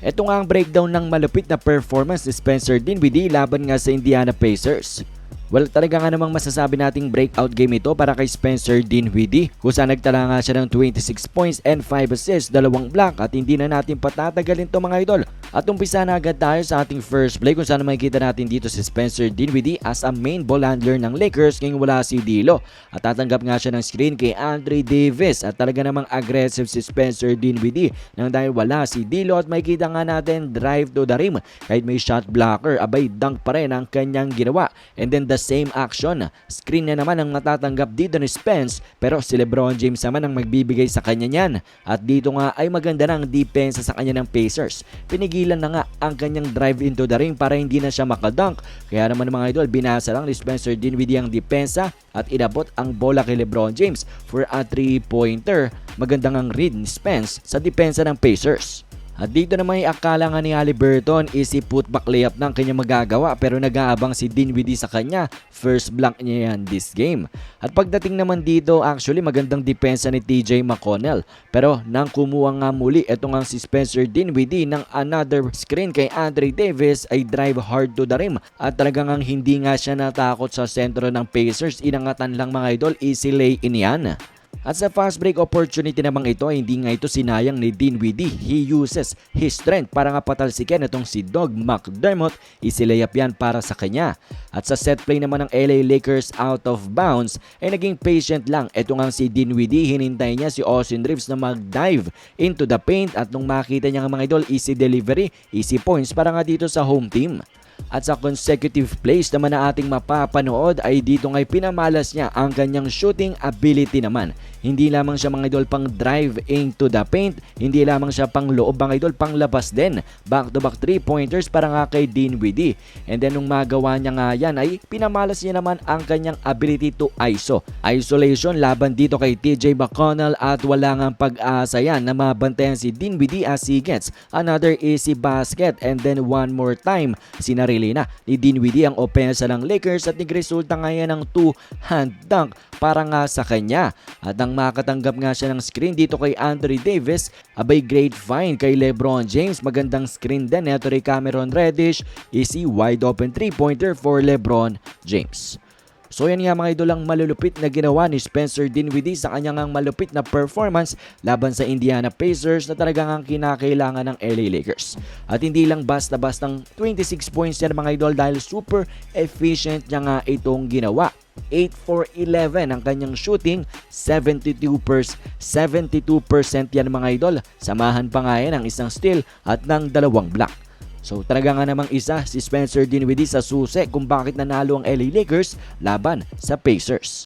Ito nga ang breakdown ng malupit na performance ni Spencer Dinwiddie laban nga sa Indiana Pacers. Well, talaga nga namang masasabi nating breakout game ito para kay Spencer Dinwiddie kung saan nagtala nga siya ng 26 points and 5 assists, dalawang block at hindi na natin patatagalin to mga idol. At umpisa na agad tayo sa ating first play kung saan makikita natin dito si Spencer Dinwiddie as a main ball handler ng Lakers ngayong wala si Dilo. At tatanggap nga siya ng screen kay Andre Davis at talaga namang aggressive si Spencer Dinwiddie nang dahil wala si Dilo at makikita nga natin drive to the rim kahit may shot blocker abay dunk pa rin ang kanyang ginawa. And then the same action, screen na naman ang natatanggap dito ni Spence pero si Lebron James naman ang magbibigay sa kanya niyan. At dito nga ay maganda ng depensa sa kanya ng Pacers. Pinigilan na nga ang kanyang drive into the ring para hindi na siya makadunk. Kaya naman mga idol, binasa lang ni Spencer Dinwiddie ang depensa at inabot ang bola kay Lebron James for a 3-pointer. Magandang ang read ni Spence sa depensa ng Pacers. At dito naman ay akala nga ni Halliburton easy putback layup ng kanya magagawa pero nag-aabang si Dinwiddie sa kanya. First blank niya yan this game. At pagdating naman dito, actually magandang depensa ni TJ McConnell. Pero nang kumuha nga muli, ito nga si Spencer Dinwiddie ng another screen kay Andre Davis ay drive hard to the rim. At talagang ang hindi nga siya natakot sa sentro ng Pacers, inangatan lang mga idol, easy lay in yan. At sa fast break opportunity namang ito, hindi nga ito sinayang ni Dinwiddie. He uses his strength para nga patalsikin itong si Dog McDermott. Isilayap yan para sa kanya. At sa set play naman ng LA Lakers out of bounds, ay naging patient lang. Ito nga si Dinwiddie, hinintay niya si Austin Reeves na mag-dive into the paint at nung makita niya nga mga idol, easy delivery, easy points para nga dito sa home team. At sa consecutive plays naman na ating mapapanood ay dito nga'y pinamalas niya ang kanyang shooting ability naman. Hindi lamang siya mga idol pang drive into the paint, hindi lamang siya pang loob mga idol, pang labas din. Back to back 3 pointers para nga kay Dinwiddie. And then nung magawa niya nga yan ay pinamalas niya naman ang kanyang ability to ISO. Isolation laban dito kay TJ McConnell at wala nga pag-asa yan na mabantayan si Dinwiddie as he gets another easy basket and then one more time sinarili na ni Dinwiddie ang opensa ng Lakers at nagresulta nga yan ng two-hand dunk para nga sa kanya. At nang makatanggap nga siya ng screen dito kay Andre Davis, abay great find kay Lebron James. Magandang screen din neto kay Cameron Reddish. Easy wide open 3-pointer for Lebron James. So yan nga mga idol ang malulupit na ginawa ni Spencer Dinwiddie sa kanyang ang malupit na performance laban sa Indiana Pacers na talagang ang kinakailangan ng LA Lakers. At hindi lang basta-bastang 26 points yan mga idol dahil super efficient niya nga itong ginawa. 8 for 11 ang kanyang shooting, 72%, 72% yan mga idol. Samahan pa nga yan ng isang steal at ng dalawang block. So talaga nga namang isa si Spencer Dinwiddie sa susi kung bakit nanalo ang LA Lakers laban sa Pacers.